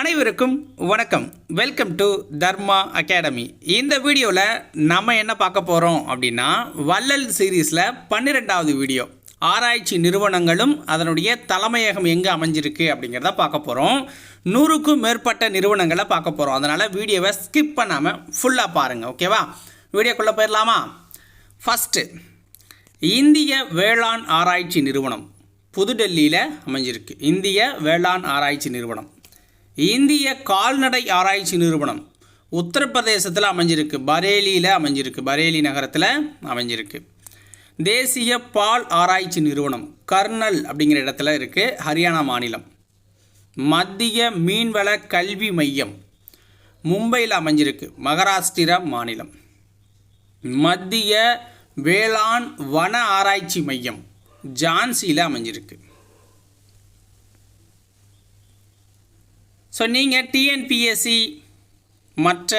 அனைவருக்கும் வணக்கம். Welcome to Dharma academy இந்த வீடியோவில் நம்ம என்ன பார்க்க போகிறோம் அப்படின்னா வள்ளல் சீரீஸில் பன்னிரெண்டாவது வீடியோ. ஆராய்ச்சி நிறுவனங்களும் அதனுடைய தலைமையகம் எங்கே அமைஞ்சிருக்கு அப்படிங்கிறத பார்க்க போகிறோம் நூறுக்கும் மேற்பட்ட நிறுவனங்களை பார்க்க போகிறோம் அதனால் வீடியோவை ஸ்கிப் பண்ணாமல் ஃபுல்லாக பாருங்கள் ஓகேவா வீடியோக்குள்ளே போயிடலாமா? ஃபஸ்ட்டு இந்திய வேளாண் ஆராய்ச்சி நிறுவனம் புதுடெல்லியில் அமைஞ்சிருக்கு. இந்திய வேளாண் ஆராய்ச்சி நிறுவனம். இந்திய கால்நடை ஆராய்ச்சி நிறுவனம் உத்தரப்பிரதேசத்தில் அமைஞ்சிருக்கு பரேலியில் அமைஞ்சிருக்கு பரேலி நகரத்தில் அமைஞ்சிருக்கு. தேசிய பால் ஆராய்ச்சி நிறுவனம் கர்னல் அப்படிங்கிற இடத்துல இருக்குது ஹரியானா மாநிலம். மத்திய மீன்வள கல்வி மையம் மும்பையில் அமைஞ்சிருக்கு மகாராஷ்டிரா மாநிலம். மத்திய வேளாண் வன ஆராய்ச்சி மையம் ஜான்சியில் அமைஞ்சிருக்கு. ஸோ நீங்கள் டிஎன்பிஎஸ்சி மற்ற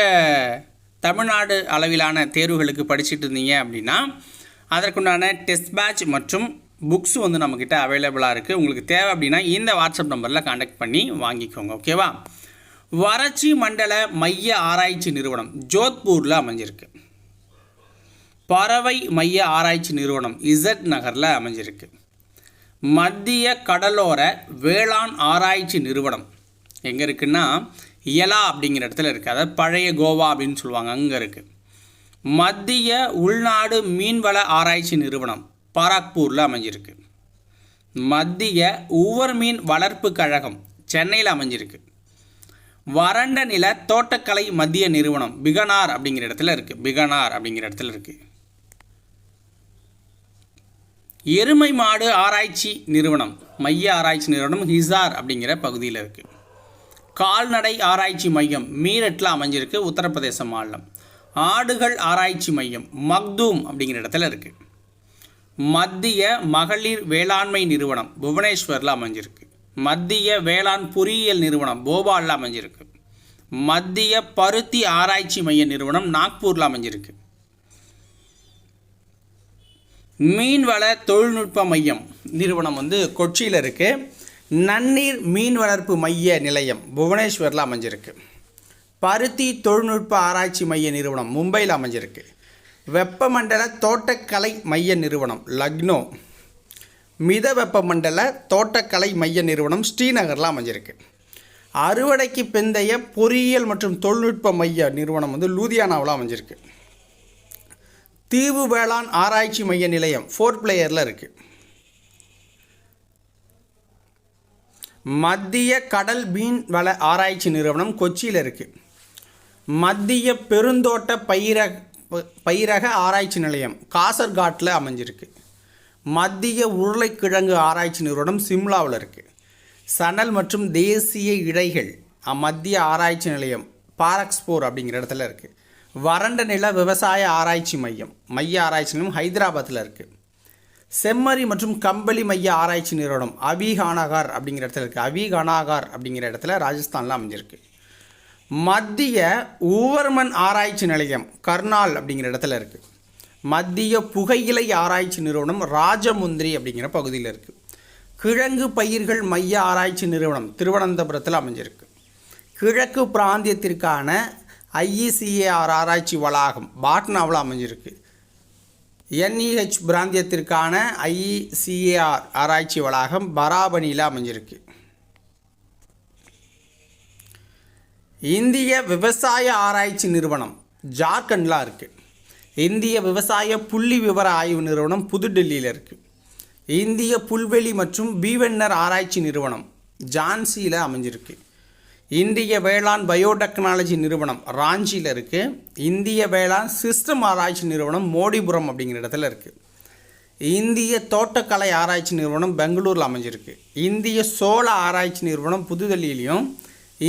தமிழ்நாடு அளவிலான தேர்வுகளுக்கு படிச்சுட்டு இருந்தீங்க அப்படின்னா அதற்குண்டான டெஸ்ட் பேட்ச் மற்றும் புக்ஸ் வந்து நம்மக்கிட்ட அவைலபிளாக இருக்குது உங்களுக்கு தேவை அப்படின்னா இந்த வாட்ஸ்அப் நம்பரில் காண்டாக்ட் பண்ணி வாங்கிக்கோங்க ஓகேவா வறட்சி மண்டல மைய ஆராய்ச்சி நிறுவனம் ஜோத்பூரில் அமைஞ்சிருக்கு. பறவை மைய ஆராய்ச்சி நிறுவனம் இசட் நகரில் அமைஞ்சிருக்கு. மத்திய கடலோர வேளாண் ஆராய்ச்சி நிறுவனம் எங்கே இருக்குன்னா இயலா அப்படிங்கிற இடத்துல இருக்குது அதாவது பழைய கோவா அப்படின்னு சொல்லுவாங்க அங்கே இருக்குது மத்திய உள்நாடு மீன்வள ஆராய்ச்சி நிறுவனம் பாராக்பூரில் அமைஞ்சிருக்கு. மத்திய உவர் மீன் வளர்ப்பு கழகம் சென்னையில் அமைஞ்சிருக்கு. வறண்ட நில தோட்டக்கலை மத்திய நிறுவனம் பிகனார் அப்படிங்கிற இடத்துல இருக்குது பிகனார் அப்படிங்கிற இடத்துல இருக்குது எருமை மாடு ஆராய்ச்சி நிறுவனம் மைய ஆராய்ச்சி நிறுவனம் ஹிசார் அப்படிங்கிற பகுதியில் இருக்குது கால்நடை ஆராய்ச்சி மையம் மீரட்டில் அமைஞ்சிருக்கு உத்தரப்பிரதேச மாநிலம். ஆடுகள் ஆராய்ச்சி மையம் மக்தூம் அப்படிங்கிற இடத்துல இருக்குது மத்திய மகளிர் வேளாண்மை நிறுவனம் புவனேஸ்வரில் அமைஞ்சிருக்கு. மத்திய வேளாண் பொறியியல் நிறுவனம் போபாலில் அமைஞ்சிருக்கு. மத்திய பருத்தி ஆராய்ச்சி மைய நிறுவனம் நாக்பூரில் அமைஞ்சிருக்கு. மீன்வள தொழில்நுட்ப மையம் நிறுவனம் வந்து கொச்சியில் இருக்குது நன்னீர் மீன் வளர்ப்பு மைய நிலையம் புவனேஸ்வரில் அமைஞ்சிருக்கு. பருத்தி தொழில்நுட்ப ஆராய்ச்சி மைய நிறுவனம் மும்பையில் அமைஞ்சிருக்கு. வெப்பமண்டல தோட்டக்கலை மைய நிறுவனம் லக்னோ. மித வெப்பமண்டல தோட்டக்கலை மைய நிறுவனம் ஸ்ரீநகரில் அமைஞ்சிருக்கு. அறுவடைக்கு பிந்தைய பொறியியல் மற்றும் தொழில்நுட்ப மைய நிறுவனம் வந்து லூதியானாவில் அமைஞ்சிருக்கு. தீவு வேளாண் ஆராய்ச்சி மைய நிலையம் ஃபோர்ட் பிளேயரில் இருக்குது மத்திய கடல் மீன் வள ஆராய்ச்சி நிறுவனம் கொச்சியில் இருக்குது மத்திய பெருந்தோட்ட பயிர பயிரக ஆராய்ச்சி நிலையம் காசர்காட்டில் அமைஞ்சிருக்கு. மத்திய உருளைக்கிழங்கு ஆராய்ச்சி நிறுவனம் சிம்லாவில் இருக்குது சணல் மற்றும் தேசிய இழைகள் மத்திய ஆராய்ச்சி நிலையம் பாரக்ஸ்போர் அப்படிங்கிற இடத்துல இருக்குது வறண்ட நில விவசாய ஆராய்ச்சி மையம் மைய ஆராய்ச்சி நிலையம் ஹைதராபாத்தில் இருக்குது செம்மறி மற்றும் கம்பளி மைய ஆராய்ச்சி நிறுவனம் அபிகானாகார் அப்படிங்கிற இடத்துல இருக்குது அபிகானாகார் அப்படிங்கிற இடத்துல ராஜஸ்தானில் அமைஞ்சிருக்கு. மத்திய ஊவர்மன் ஆராய்ச்சி நிலையம் கர்னால் அப்படிங்கிற இடத்துல இருக்குது மத்திய புகையிலை ஆராய்ச்சி நிறுவனம் ராஜமுந்திரி அப்படிங்கிற பகுதியில் இருக்குது கிழங்கு பயிர்கள் மைய ஆராய்ச்சி நிறுவனம் திருவனந்தபுரத்தில் அமைஞ்சிருக்கு. கிழக்கு பிராந்தியத்திற்கான ஐஇசிஏஆர் ஆராய்ச்சி வளாகம் பாட்னாவில் அமைஞ்சிருக்கு. என்இஹெச் பிராந்தியத்திற்கான ஐஇசிஏஆர் ஆராய்ச்சி வளாகம் பராபனியில் அமைஞ்சிருக்கு. இந்திய விவசாய ஆராய்ச்சி நிறுவனம் ஜார்க்கண்டில் இருக்குது இந்திய விவசாய புள்ளி விவர ஆய்வு நிறுவனம் புதுடெல்லியில் இருக்குது இந்திய புல்வெளி மற்றும் பீவென்னர் ஆராய்ச்சி நிறுவனம் ஜான்சியில் அமைஞ்சிருக்கு. இந்திய வேளாண் பயோடெக்னாலஜி நிறுவனம் ராஞ்சியில் இருக்குது இந்திய வேளாண் சிஸ்டம் ஆராய்ச்சி நிறுவனம் மோடிபுரம் அப்படிங்கிற இடத்துல இருக்குது இந்திய தோட்டக்கலை ஆராய்ச்சி நிறுவனம் பெங்களூரில் அமைஞ்சிருக்கு. இந்திய சோள ஆராய்ச்சி நிறுவனம் புதுடெல்லியிலையும்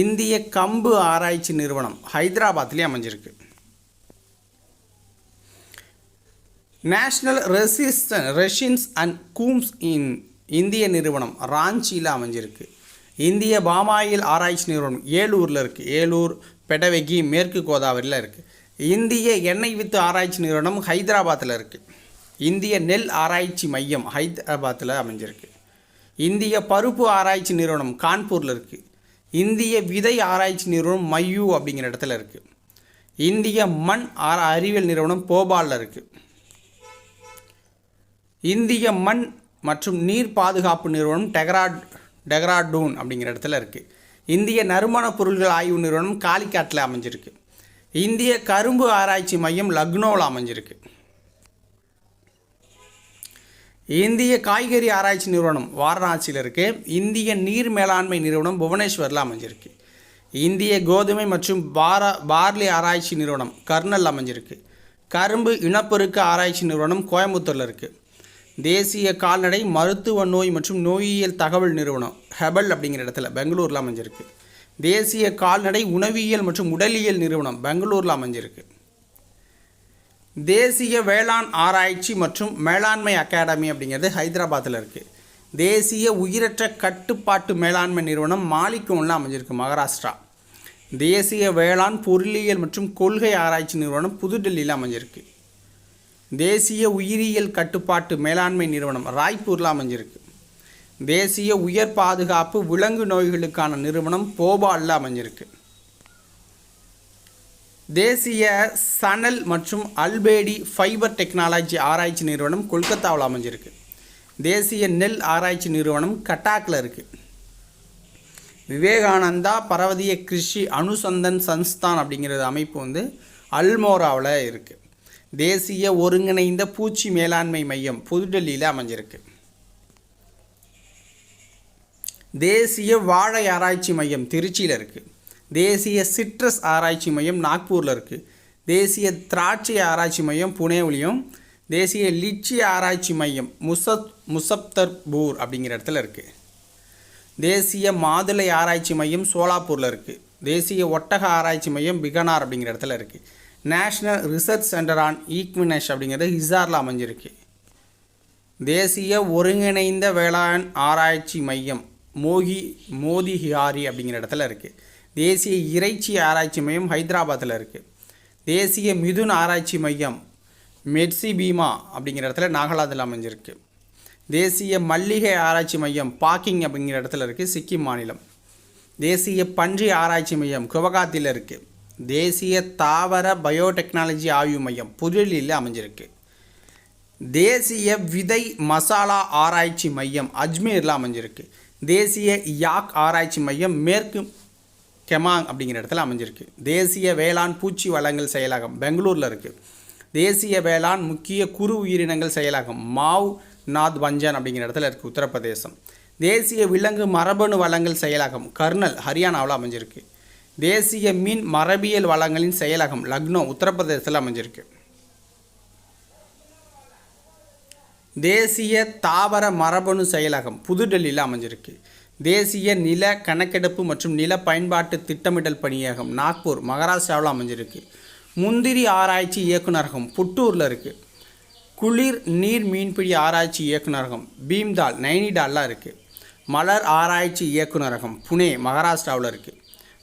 இந்திய கம்பு ஆராய்ச்சி நிறுவனம் ஹைதராபாத்லேயும் அமைஞ்சிருக்கு. National resistance resins and gums இன் இந்திய நிறுவனம் ராஞ்சியில் அமைஞ்சிருக்கு. இந்திய பாமாயில் ஆராய்ச்சி நிறுவனம் ஏலூரில் இருக்குது ஏலூர் பெடவெகி மேற்கு கோதாவரியில் இருக்குது இந்திய எண்ணெய் வித்து ஆராய்ச்சி நிறுவனம் ஹைதராபாத்தில் இருக்குது இந்திய நெல் ஆராய்ச்சி மையம் ஹைதராபாத்தில் அமைஞ்சிருக்கு. இந்திய பருப்பு ஆராய்ச்சி நிறுவனம் கான்பூரில் இருக்குது இந்திய விதை ஆராய்ச்சி நிறுவனம் மையூ அப்படிங்கிற இடத்துல இருக்குது இந்திய மண் ஆர அறிவியல் நிறுவனம் போபாலில் இருக்குது இந்திய மண் மற்றும் நீர் பாதுகாப்பு நிறுவனம் டெகராட் டெக்ராடூன் அப்படிங்கிற இடத்துல இருக்குது இந்திய நறுமணப் பொருள்கள் ஆய்வு நிறுவனம் காலிக்காட்டில் அமைஞ்சிருக்கு. இந்திய கரும்பு ஆராய்ச்சி மையம் லக்னோவில் அமைஞ்சிருக்கு. இந்திய காய்கறி ஆராய்ச்சி நிறுவனம் வாரணாசியில் இருக்குது இந்திய நீர் மேலாண்மை நிறுவனம் புவனேஸ்வரில் அமைஞ்சிருக்கு. இந்திய கோதுமை மற்றும் பாரா பார்லி ஆராய்ச்சி நிறுவனம் கர்னல் அமைஞ்சிருக்கு. கரும்பு இனப்பெருக்க ஆராய்ச்சி நிறுவனம் கோயம்புத்தூரில் இருக்குது தேசிய கால்நடை மருத்துவ நோய் மற்றும் நோயியல் தகவல் நிறுவனம் ஹெபல் அப்படிங்கிற இடத்துல பெங்களூரில் அமைஞ்சிருக்கு. தேசிய கால்நடை உணவியல் மற்றும் உடலியல் நிறுவனம் பெங்களூரில் அமைஞ்சிருக்கு. தேசிய வேளாண் ஆராய்ச்சி மற்றும் மேலாண்மை அகாடமி அப்படிங்கிறது ஹைதராபாத்தில் இருக்குது தேசிய உயிரற்ற கட்டுப்பாட்டு மேலாண்மை நிறுவனம் மாலிகோனில் அமைஞ்சிருக்கு மகாராஷ்டிரா. தேசிய வேளாண் பொருளியல் மற்றும் கொள்கை ஆராய்ச்சி நிறுவனம் புதுடெல்லியில் அமைஞ்சிருக்கு. தேசிய உயிரியல் கட்டுப்பாட்டு மேலாண்மை நிறுவனம் ராய்ப்பூரில் அமைஞ்சிருக்கு. தேசிய உயர் பாதுகாப்பு விலங்கு நோய்களுக்கான நிறுவனம் போபாலில் அமைஞ்சிருக்கு. தேசிய சணல் மற்றும் அல்பேடி ஃபைபர் டெக்னாலஜி ஆராய்ச்சி நிறுவனம் கொல்கத்தாவில் அமைஞ்சிருக்கு. தேசிய நெல் ஆராய்ச்சி நிறுவனம் கட்டாக்கில் இருக்குது விவேகானந்தா பரவதிய கிருஷி அனுசந்தன் சன்ஸ்தான் அப்படிங்கிறது அமைப்பு வந்து அல்மோராவில் இருக்குது தேசிய ஒருங்கிணைந்த பூச்சி மேலாண்மை மையம் புதுடெல்லியில் அமைஞ்சிருக்கு. தேசிய வாழை ஆராய்ச்சி மையம் திருச்சியில் இருக்குது தேசிய சிட்ரஸ் ஆராய்ச்சி மையம் நாக்பூரில் இருக்குது தேசிய திராட்சை ஆராய்ச்சி மையம் புனேவிலையும் தேசிய லிச்சி ஆராய்ச்சி மையம் முசத் முசப்தர்பூர் அப்படிங்கிற இடத்துல இருக்குது தேசிய மாதுளை ஆராய்ச்சி மையம் சோலாப்பூரில் இருக்குது தேசிய ஒட்டக ஆராய்ச்சி மையம் பிகனார் அப்படிங்கிற இடத்துல இருக்குது national research centre on equines அப்படிங்கிறது ஹிசாரில் அமைஞ்சிருக்கு. தேசிய ஒருங்கிணைந்த வேளாண் ஆராய்ச்சி மையம் மோகி மோதி ஹியாரி அப்படிங்கிற இடத்துல இருக்குது தேசிய இறைச்சி ஆராய்ச்சி மையம் ஹைதராபாத்தில் இருக்குது தேசிய மிதுன் ஆராய்ச்சி மையம் மெட்சி பீமா அப்படிங்கிற இடத்துல நாகாலாந்தில் அமைஞ்சிருக்கு. தேசிய மல்லிகை ஆராய்ச்சி மையம் பாக்கிங் அப்படிங்கிற இடத்துல இருக்குது சிக்கிம் மாநிலம். தேசிய பன்றி ஆராய்ச்சி மையம் குவகாத்தியில் இருக்குது தேசிய தாவர பயோடெக்னாலஜி ஆய்வு மையம் புதுடெல்லியில் அமைஞ்சிருக்கு. தேசிய விதை மசாலா ஆராய்ச்சி மையம் அஜ்மீரில் அமைஞ்சிருக்கு. தேசிய யாக் ஆராய்ச்சி மையம் மேற்கு கெமாங் அப்படிங்கிற இடத்துல அமைஞ்சிருக்கு. தேசிய வேளாண் பூச்சி வளங்கள் செயலகம் பெங்களூரில் இருக்குது தேசிய வேளாண் முக்கிய குறு உயிரினங்கள் செயலகம் மாவ் நாத் பஞ்சன் அப்படிங்கிற இடத்துல இருக்குது உத்தரப்பிரதேசம். தேசிய விலங்கு மரபணு வளங்கள் செயலகம் கர்னல் ஹரியானாவில் அமைஞ்சிருக்கு. தேசிய மீன் மரபியல் வளங்களின் செயலகம் லக்னோ உத்தரப்பிரதேசத்தில் அமைஞ்சிருக்கு. தேசிய தாவர மரபணு செயலகம் புதுடெல்லியில் அமைஞ்சிருக்கு. தேசிய நில கணக்கெடுப்பு மற்றும் நில பயன்பாட்டு திட்டமிடல் பணியகம் நாக்பூர் மகாராஷ்டிராவில் அமைஞ்சிருக்கு. முந்திரி ஆராய்ச்சி இயக்குநரகம் புட்டூரில் இருக்குது குளிர் நீர் மீன்பிடி ஆராய்ச்சி இயக்குநரகம் பீம்தால் நைனிடாலில் இருக்குது மலர் ஆராய்ச்சி இயக்குநரகம் புனே மகாராஷ்டிராவில் இருக்குது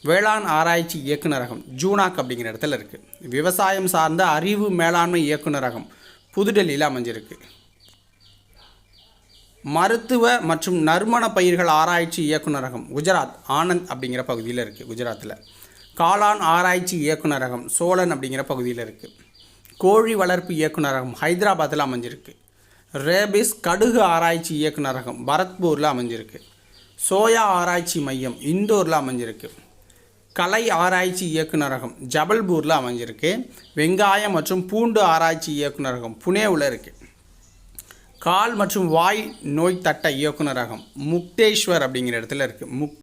வேளாண் ஆராய்ச்சி இயக்குநரகம் ஜூனாக் அப்படிங்கிற இடத்துல இருக்குது விவசாயம் சார்ந்த அறிவு மேலாண்மை இயக்குநரகம் புதுடெல்லியில் அமைஞ்சிருக்கு. மருத்துவ மற்றும் நறுமண பயிர்கள் ஆராய்ச்சி இயக்குநரகம் குஜராத் ஆனந்த் அப்படிங்கிற பகுதியில் இருக்குது குஜராத்தில் காளான் ஆராய்ச்சி இயக்குநரகம் சோழன் அப்படிங்கிற பகுதியில் இருக்குது கோழி வளர்ப்பு இயக்குநரகம் ஹைதராபாத்தில் அமைஞ்சிருக்கு. ரேபிஸ் கடுகு ஆராய்ச்சி இயக்குநரகம் பரத்பூரில் அமைஞ்சிருக்கு. சோயா ஆராய்ச்சி மையம் இந்தூரில் அமைஞ்சிருக்கு. கலை ஆராய்ச்சி இயக்குநரகம் ஜபல்பூரில் அமைஞ்சிருக்கு. வெங்காயம் மற்றும் பூண்டு ஆராய்ச்சி இயக்குநரகம் புனேவில் இருக்குது கால் மற்றும் வாய் நோய் தட்ட இயக்குநரகம் முக்தேஸ்வர் அப்படிங்கிற இடத்துல இருக்குது முக்